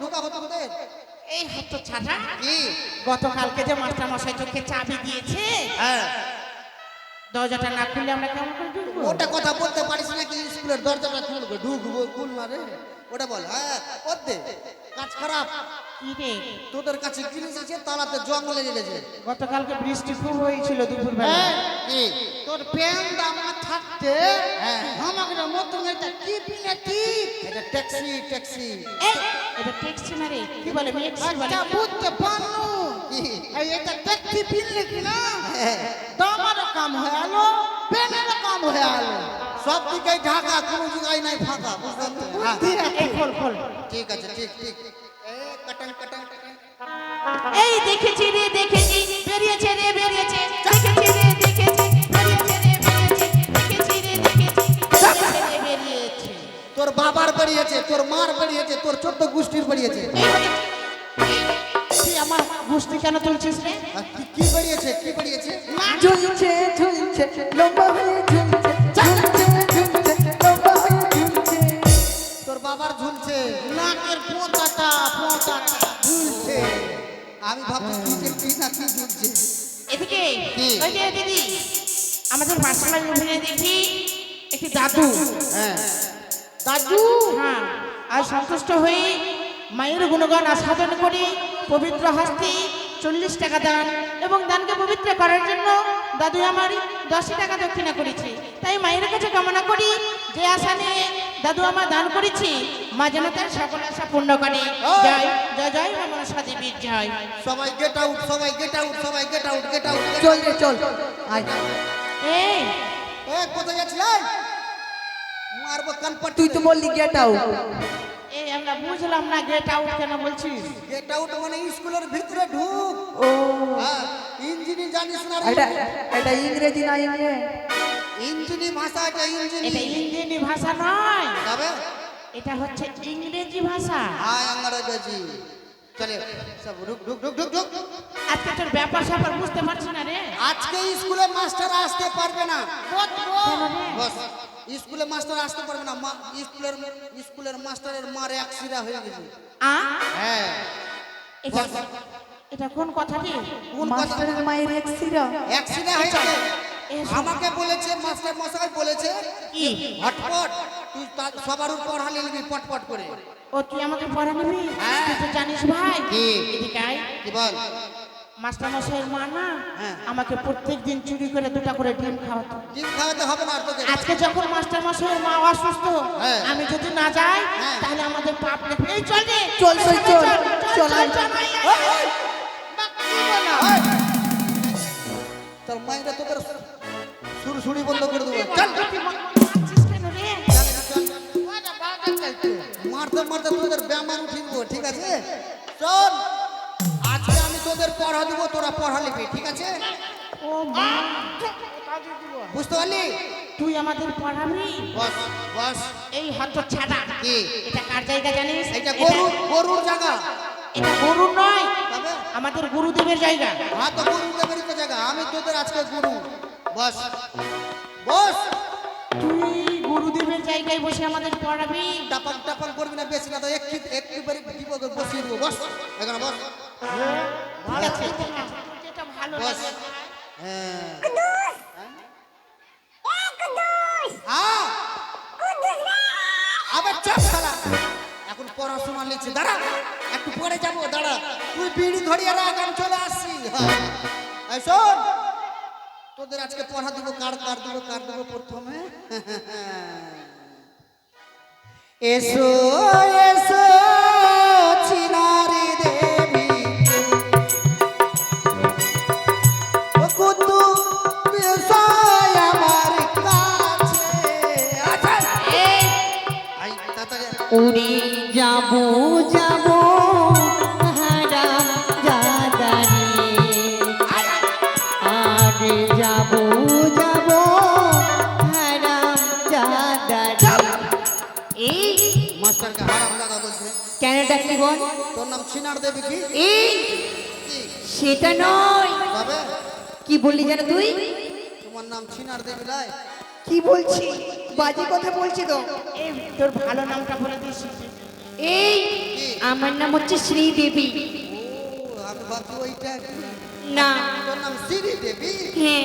ঢুকাবো তোদের এই হতো ছাড়া কি? গতকালকে যে মাস্টার মশাই চোখে চাবি দিয়েছে হ্যাঁ। দরজাটা না খুললে আমরা কেমন করে ঢুকবো? ওটা কথা বলতে পারিস নাকি? স্কুলের দরজাটা খুলবো। ঢুকবো খুল না রে। ওটা বল হ্যাঁ করতে কাজ খারাপ। কি রে? তোদের কাছে জিনিস আছে তালাতে জঙ্গলে লেগেছে। গতকালকে বৃষ্টি খুব হয়েছিল দুপুর বেলা হ্যাঁ কি? তোর প্যান্ট আমার থাকতে হ্যাঁ। আমাকে মতন এটা টিপ না টিপ এটা ট্যাক্সি ট্যাক্সি। এটা ট্যাক্সি না রে কি বলে? বলে বুঝতে পারল কি? এই পিনলে কি না? হ্যাঁ। দামারও কাম হয়ে আলো পেনেরও কাম হয়ে আলো। সব দিকে ঢাকা কোনো জায়গায় নাই ফাঁকা বুঝলেন? হ্যাঁ, খোল খোল। ঠিক আছে ঠিক ঠিক। কাটাং কাটাং এই দেখেছি রে দেখেছি বেরিয়েছে রে বেরিয়েছে। দেখেছি রে দেখেছি বেরিয়েছে রে বেরিয়েছে। দেখেছি রে দেখেছি বেরিয়েছে তোর বাবার বেরিয়েছে তোর মার বেরিয়েছে তোর চোদ্দ গোষ্ঠীর বেরিয়েছে। আমার গোষ্ঠী কেন তুলছিস রে? কি বেরিয়েছে কি বেরিয়েছে? ঝুলছে ঝুলছে লম্বা হয়ে ঝুলছে ঝুলছে ঝুলছে লম্বা হয়ে ঝুলছে। তোর বাবার ঝুলছে নাকের পোঁতাটা পোঁতাটা ঝুলছে। আমি ভাবছি কি যে কি না কি ঝুলছে। এদিকে? ওই যে দিদি আমাদের পাঠশালায় ওখানে দেখি একটি দাদু। হ্যাঁ। দাদু? হ্যাঁ আর সন্তুষ্ট হয়ে মায়ের গুণগান আস্বাদন করে পবিত্র হস্তে চল্লিশ টাকা দান এবং দানকে পবিত্র করার জন্য দাদু আমার দশ টাকা দক্ষিণা করেছি। তাই মায়ের কাছে কামনা করি যে আশা নিয়ে দাদু আমার দান করেছি মা যেন তার সকল আশা পূর্ণ করে। জয় জয় জয় মনসা দেবীর জয়। সবাই গেট আউট সবাই গেট আউট সবাই গেট আউট গেট আউট চল রে চল। আয়। এই! এ কোথায় যাচ্ছিলেন মারবো কানপট তুই তো বললি গেট আউট আমরা বুঝলাম না গেট আউট কেন বলছিস? গেট আউট মানে স্কুলের ভিতরে ঢুক। ও। হ্যাঁ, ইঞ্জিনি জানিস না এটা এটা ইংরেজি না ইংরে ইঞ্জিনি ভাষা এটা ইঞ্জিনি। এটা ইঞ্জিনি ভাষা নয়। তবে? এটা হচ্ছে ইংরেজি ভাষা। হ্যাঁ ইংরেজি চলে সব রুক রুক রুক রুক রুক। আজকে তোর ব্যাপার স্যাপার বুঝতে পারছি না রে। আজকে স্কুলে মাস্টার আসতে পারবে না। বস স্কুলে মাস্টার আসতে পারবে না। মা- স্কুলের স্কুলের মাস্টারের মার এক সিরা হয়ে গেছে। হ্যাঁ। এটা এটা কোন কথা রে? কোন মাস্টারের মায়ের এক সিরা এক সিরা হয়েছে এসো। আমাকে বলেছে মাস্টার মশাই বলেছে কি হটপট তুই সবার উপর পড়ালে নিবি পটপট করে ও তুই আমাকে পড়া নিবি হ্যাঁ। তুই তো জানিস ভাই কি? এদিকে আয়। কি বল মাস্টার মশাইয়ের মা না হ্যাঁ। আমাকে প্রত্যেক দিন চুরি করে দুটা করে ডিম খাওয়াতো ডিম খাওয়াতে হবে না তোকে আজকে যখন মাস্টার মশাইয়ের মা অসুস্থ হ্যাঁ। আমি যদি না যাই হ্যাঁ। তাহলে আমাদের পাপ লেখে এই চল রে চল, চল, চল, চল চল! তোর মাইরা তোদের সুরসুরি বন্ধ করে দেবো। চল। মারতে মারতে তোদের ব্যায়াম উঠিয়ে দেবো ঠিক আছে? চল। আজকে আমি তোদের পড়া দিব তোরা পড়া লিখবি ঠিক আছে? ও মা। বুঝতে পারলি? তুই আমাদের পড়াবি বস বস। এই হত ছাড়া কি? এটা কার জায়গা জানিস? এইটা গরু গরুর জায়গা। এটা গরু নয় আমাদের গুরুদেবের জায়গা। হ্যাঁ তো গরু দেবেরই তো জায়গা আমি তোদের আজকে গুরু। বস। বস। তুই গুরুদেবের জায়গায় বসে আমাদের পড়াবি। টাপাক টাপাক করবি না বেশি না তো একটু একটু বাড়ি দিব বসিয়ে দেবো বস। এখানে বস। আছে। যেটা ভালো বস। হ্যাঁ। হ্যাঁ। আবার চপ শালা এখন পড়াশোনা লিখছি দাঁড়া। একটু পরে যাব দাঁড়া। তুই বিড়ি ধরিয়ে রাখ আমি চলে আসছি। হ্যাঁ। এই শোন। তোদের আজকে পড়া দিব কার কার দিব কার দিব প্রথমে? এসো এসো। তোর নাম চিনার দেবী কি? এই সেটা নয়। তবে? কি বললি যেন তুই? তোমার নাম চিনার দেবী লাই। কি বলছি? বাজে কথা বলছি তো। এই তোর ভালো নামটা বলে দিস। এই আমার নাম হচ্ছে শ্রীদেবী ও আমি ভাবছি ওইটা না। তোর নাম শ্রী দেবী? হ্যাঁ।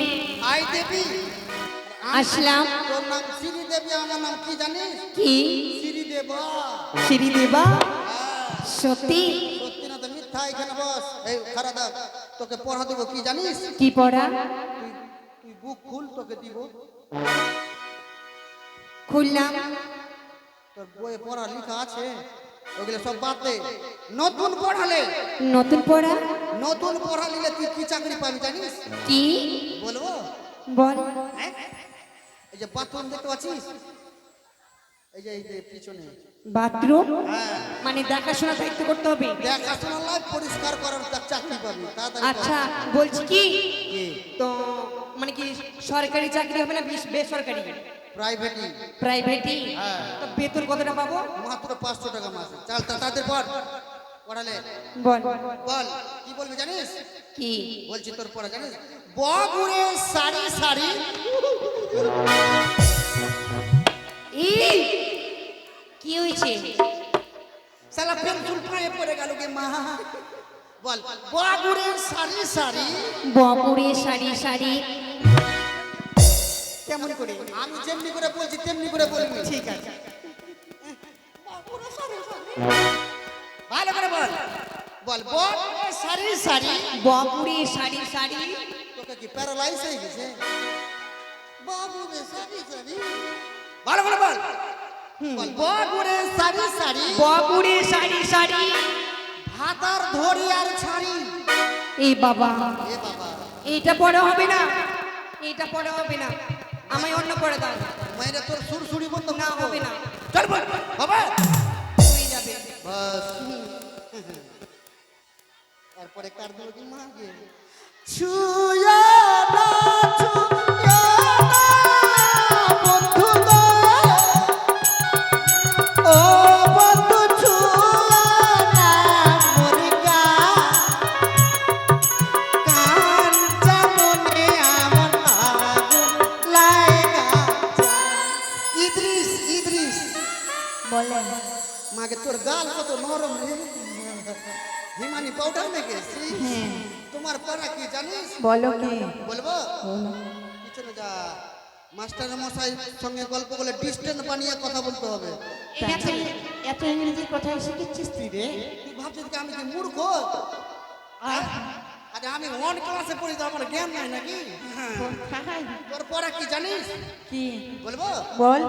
আই দেবী। আসলাম। তোর নাম শ্রী দেবী আমার নাম কি জানিস? কি? শ্রী দেবা। শ্রীদেবা সত্যি? সত্যি না তো মিথ্যা এখানে বস। এই খারাপ দাও তোকে পড়া দেবো কি জানিস? কি পড়া? তুই তুই বুক খুল তোকে দিব। খুললাম। তোর বইয়ে পড়া লেখা আছে। ওগুলো সব বাদ দে। নতুন পড়ালে নতুন পড়া? নতুন পড়া নিলে তুই কি চাকরি পাবি জানিস? কি? বলব? বল। হ্যাঁ? এই যে বাথরুম দেখতে পাচ্ছিস? এই যে এই যে পিছনে। বাথরুম? হ্যাঁ। মানে দেখাশোনা দায়িত্ব করতে হবে? দেখাশোনা লাই পরিষ্কার করার চাকরি পাবি আচ্ছা বলছি কি? তো মানে কি সরকারি চাকরি হবে না বেসরকারি? প্রাইভেটই প্রাইভেটই তো বেতন কতটা পাবো? মাত্র পাঁচশো টাকা মাসে। চাল তাদের পর পড়ালে। বল। বল। কি বলবি জানিস? কি? বলছি তোর পড়া জানিস? বগুড়ে সারি সারি এই! কি হয়েছে? সালা পেন্সুল পায়ে পড়ে গেল কে মা। বল বগুড়ে সারি সারি বপুরে সারি সারি কেমন করে? আমি যেমনি করে বলছি তেমনি করে বলবি। ঠিক আছে। ভালো করে বল। বল বগুড়ে সারি সারি বপুরে সারি সারি তোকে কি প্যারালাইজ হয়ে গেছে? বাবুরে সারি সারি ভালো করে বল বল। বগুড়ে সারি সারি। বপুরে সারি সারি। ভাতার ধরি আর ছাড়ি। এই বাবা। এইটা পড়া হবে না। এইটা পড়া হবে না। আমায় অন্য পড়ে দাও। মাইরে তোর সুরসুরি বন্ধ না হবে না। চল বাবা। যাবে। বাস। তারপরে কার দেবো কি মা? গে ছুয়া মাকে তোর গাল কত নরম রে? হিমানি পাউডার মেখেছি তোমার পড়া কি জানিস? বলো কি? বলব? পিছনে যা। মাস্টার মশাই সঙ্গে গল্প বলে ডিস্টেন্স বানিয়ে কথা বলতে হবে। এত ইংরেজি কোথায় শিখেছিস তুই রে? তুই ভাবছিস কি আমি কি মূর্খ? হ্যাঁ? আরে আমি ওয়ান ক্লাসে পড়ি তো আমার জ্ঞান নাই নাকি? হ্যাঁ। তোর পড়া কি জানিস? কি? বলব? বল।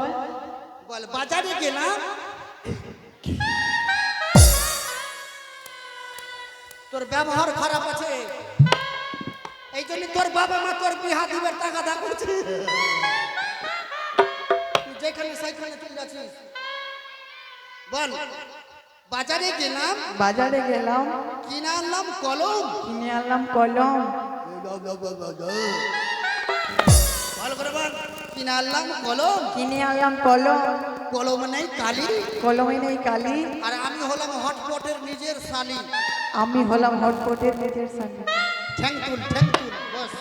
বল বাজারে গেলাম। তোর ব্যবহার খারাপ আছে। এই জন্য তোর বাবা মা তোর বিহা দিবার টাকা দা করছে। তুই যেখানে সেখানে চলে যাচ্ছিস। বল বাজারে গেলাম। বাজারে গেলাম। কিনে আনলাম কলম। কিনে আনলাম কলম। ভালো করে বল। কিনে আনলাম কলম। কিনে আনলাম কলম। কলম নেই কালি কলমে নেই কালি আর আমি হলাম হটপটের নিজের শালি আমি হলাম হটপটের নিজের সঙ্গে থ্যাংকুল থ্যাংকুল বস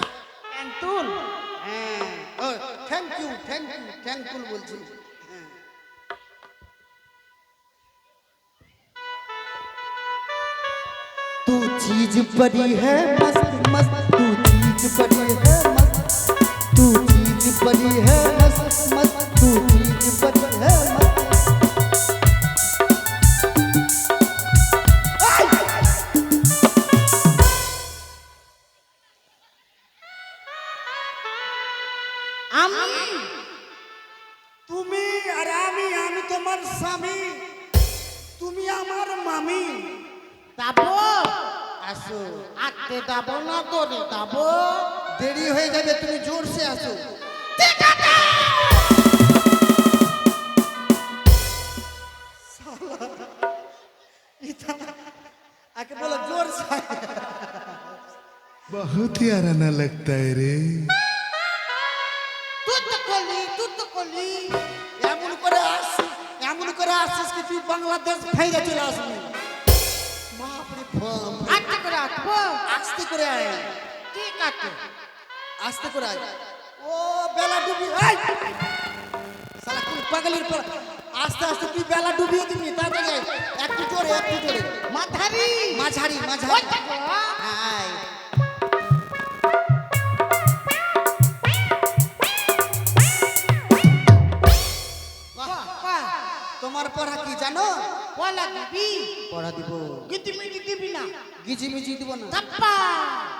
তুল হ্যাঁ ও থ্যাংক ইউ থ্যাংক ইউ থ্যাংকুল বলছি হ্যাঁ। तू चीज बड़ी है मस्त मस्त तू चीज बड़ी है मस्त तू चीज बड़ी है मस्त मस्त तू তুমি আর আমি আমি স্বামী তুমি আমার মামি। যাব? আসো। আটতে না করে দেরি হয়ে যাবে তুমি জোরসে আসো। ঠিক আছে। আকে বলো জোর সে बहुत ही आराना लगता है रे তুই তো করলি তুই তো করলি এমন করে আসছিস এমন করে আসছিস কি তুই বাংলাদেশ ফেরে চলে আসবি বাপরে বাপ আটতে করে আসবো আস্তে করে আয় ঠিক আছে আস্তে করে আয় ও বেলা ডুবি আয় শালা কোন পাগলের পর আস্তে আস্তে তুই বেলা ডুবিয়ে দিবি তাড়াতাড়ি। একটু জোরে একটু জোরে। মাঝারি। মাঝারি। আয়। তোমার পড়া কি জানো? বলা দিবি। পড়া দিব। গিটি মিটি দিবি না। গিজি মিজি দিব না। তাপ্পা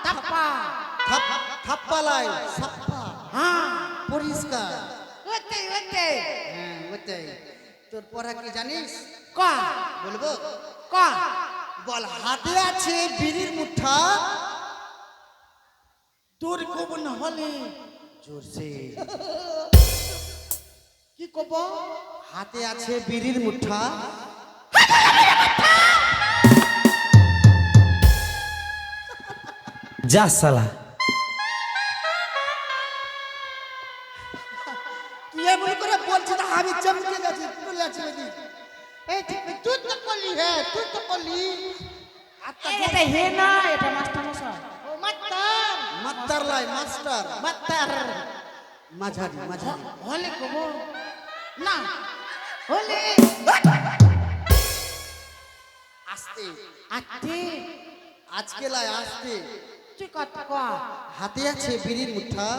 তাপ্পা থাপ থাপ্পা লাই সাপ্পা হ্যাঁ। পরিষ্কার। ওতে ওতে হ্যাঁ ওটাই তোর পড়া কি জানিস? কা। বলব কা। বল হাতে আছে বিড়ির মুঠা। তোর কবন হলে জোরসে। কি কব হাতে আছে বিড়ির মুঠা। যা সালা। তুই এমন করে বলছিস আমি চমকে যাচ্ছি নাকি এই ঠিক তুই তো করলি হ্যাঁ তুই তো করলি এটা হে না এটা মাস্টার মশাই। ও মাত্তার মাস্টার লাই মাস্টার। মাত্তার মাঝারি মাঝারি। হলে কব। না হলে। আস্তে। আজকে লাই আস্তে। তুই কথা কয়া। হাতে আছে বিড়ির মুঠা।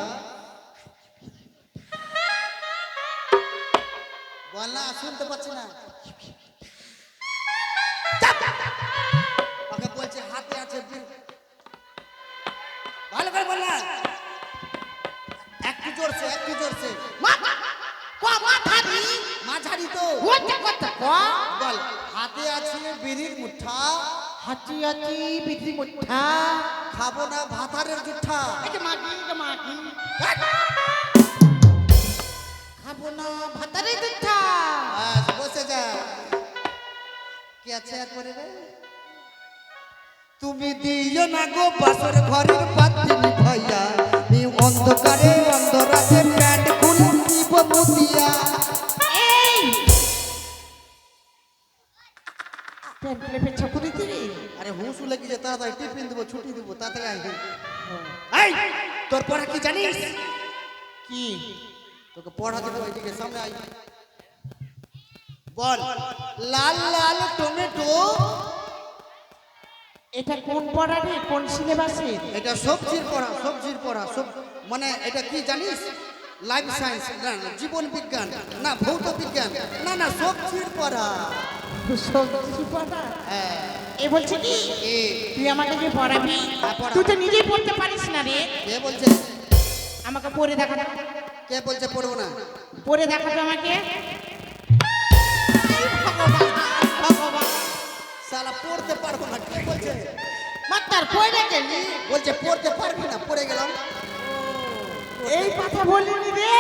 না শুনতে পাচ্ছি না। ওকে বলছে হাতে আছে ভালো করে বল না। একটু জোরছে একটু জোরছে মাঝারি তো। ওতে কথা কয়া বল হাতে আছে বিড়ির মুঠা। হাতি হাতি বিধি মুঠা। খাব না ভাতারের জুঠা। মাগি খাব না ভাতারে দুটা আছে আর পরে রে। তুমি দিও না গো বাসর ঘরের পাত্রী ভাইয়া। নি অন্ধকারে অন্ধরাতে প্যান্ট খুলে দিব মুতিয়া প্যান্ট খুলে পেছা করে দিবি আরে হুঁসু লেগে যে তাড়াতাড়ি টিফিন দেবো ছুটি দেবো তাড়াতাড়ি আয় এই তোর পড়া কি জানিস? কি? তোকে পড়া দেবো ওইদিকে সামনে আয়। বল লাল লাল টমেটো এটা কোন পড়া রে? কোন সিলেবাসের? এটা সবজির পড়া সবজির পড়া সব মানে এটা কি জানিস? লাইফ সায়েন্স না জীবন বিজ্ঞান না ভৌত বিজ্ঞান না না সবজির পড়া। সবজি পড়া? হ্যাঁ। এ বলছে কি? তুই আমাকে যে পড়াবি হ্যাঁ, তুই তো নিজেই পড়তে পারিস না রে। কে বলছে? আমাকে পড়ে দেখা কে বলছে পড়ব না? পড়ে দেখাতো আমাকে। সালা পড়তে পারব না কে বলছে? মাত্তার পয়লা গেলি। বলছে পড়তে পারবি না পড়ে গেলাম। এই কথা বলিনি রে।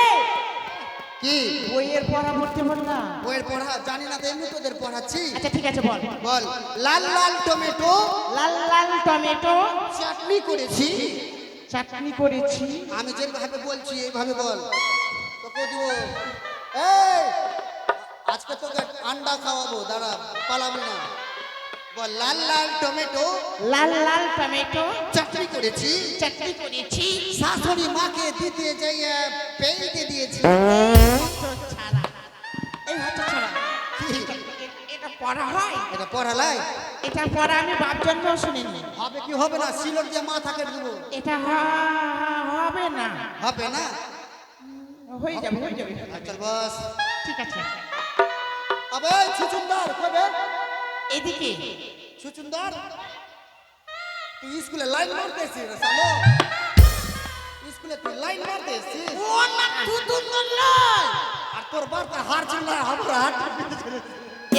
কি? বইয়ের পড়া পড়তে বললাম বইয়ের পড়া? জানি না তো এমনি তোদের পড়াচ্ছি। আচ্ছা ঠিক আছে বল। বল লাল লাল টমেটো লাল লাল টমেটো। চাটনি করেছি। চাটনি করেছি। আমি যেভাবে বলছি এইভাবে বল। তোকে দিব। এই আজকে তোকে আন্ডা খাওয়াবো দাঁড়া পালাবি না। বল লাল লাল টমেটো। লাল লাল টমেটো। চাটনি করেছি। চাটনি করেছি। শাশুড়ি মাকে দিতে যাইয়া পেইতে দিয়েছি। ছাড়া। এই ছাড়া। এটা পড়া হয়? এটা পড়া আমি বাপ জন্মেও শুনিনি। হবে কি হবে না? সিলট দিয়ে মাথা কেটে দেবো। এটা হবে না। হবে না? হয়ে যাবে হয়ে যাবে চল বস। ঠিক আছে। আবে ছুচুন্দর কবে? এদিকে। সুচুন্দর তুই স্কুলে লাইন মারতে এসেছিস রে সালো। স্কুলে তুই লাইন মারতে এসেছিস ও না তুই তুই নয় আর তোর বাপ তার হার ছিল না হাবুরা হাট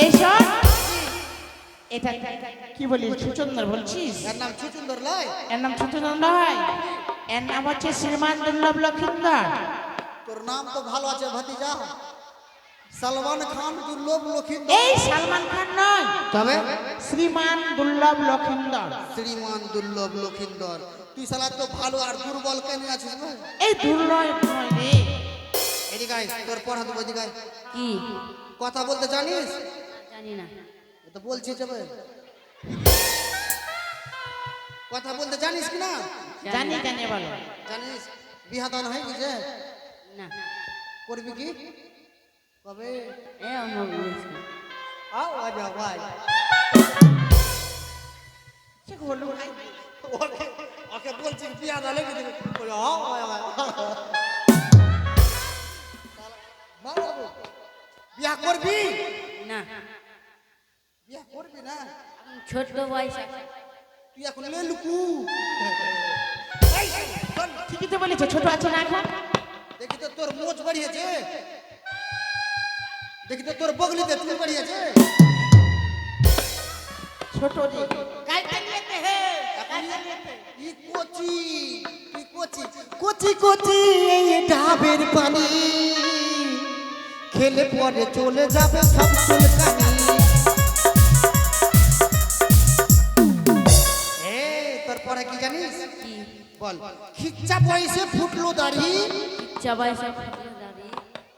এইসব এটা কি বলিস সুচন্দর বলছিস? এর নাম ছুচুন্দর লাই। এর নাম সুচন্দর নয় এর নাম হচ্ছে শ্রীমান দুর্লভ লক্ষিন্দর। তোর নাম তো ভালো আছে ভাতিজা। সালমান খান দুর্লভ লক্ষিন্দর। এই সালমান খান নয়। তবে? শ্রীমান দুর্লভ লক্ষিন্দর। শ্রীমান দুর্লভ লক্ষিন্দর। তুই সালা তো ভালো আর দুর্বল কেন আছিস ভাই এই দুর্লভ নয় রে। এদিকে আয়, তোর পড়া দেবো এদিকে কি? কথা বলতে জানিস? জানি না। তো বলছি যাবে কথা বলতে জানিস কি না? জানি জানি বলো। জানিস? বিহা দান হয়ে গেছে না। করবি কি? কবে? এ আমার বলছি। আও আজ আওয়াজ সে হলো ভাই। ওকে ওকে বলছি দালে কি দেবে বলে আও। বাবু, বিয়া করবি? না। বিয়া করবি না? ছোট বয়স। তুই এখন লেলুকু। ঠিকই তো বলেছে ছোট আছে না এখন। দেখি তো তোর মোচ বাড়িয়েছে। দেখি তো তোর বগলিতে চুল বাড়িয়েছে ছোট কোচি কোচি কোচি কোচি এই ডাবের পানি। খেলে পরে চলে যাবে সব চুলকানি। এ তোর পরে কি জানিস? কি? বল খিচ্চা বয়সে ফুটলো দাড়ি। ইচ্ছা বয়সে ফুটলো। দাড়ি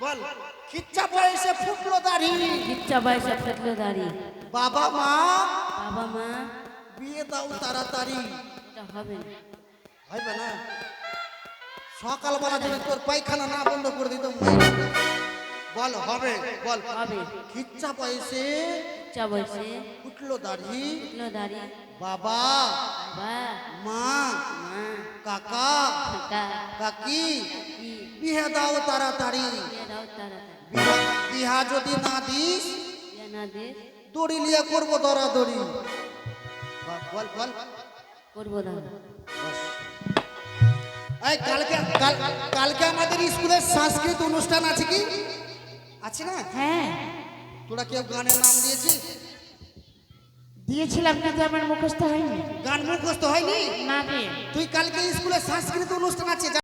বল খিচ্চা বয়সে ফুটলো দাড়ি। ইচ্ছা বয়সে ফুটলো দাড়ি। বাবা মা বাবা মা বিয়ে দাও তাড়াতাড়ি। এটা হবে হবে না? সকালবেলা যদি তোর পায়খানা না বন্ধ করে দিত বল হবে বল। হবে। খিচ্চা বয়সে ইচ্ছা বয়সে ফুটলো দাড়ি। ফুটলো দাড়ি। বাবা বাবা মা মা কাকা কাকা। বিয়ে দাও তাড়াতাড়ি। বিহা- বিহা যদি না দিস দড়ি নিয়ে করব দরাদড়ি বল বল করব না। এই কালকে কালকে আমাদের স্কুলের সংস্কৃত অনুষ্ঠান আছে কি? আছে না? হ্যাঁ। তোরা কেউ গানের নাম দিয়েছিস? দিয়েছিলাম কিন্তু আমার মুখস্থ হয়নি। গান মুখস্থ হয়নি? না তুই কালকে স্কুলে সংস্কৃত অনুষ্ঠান আছে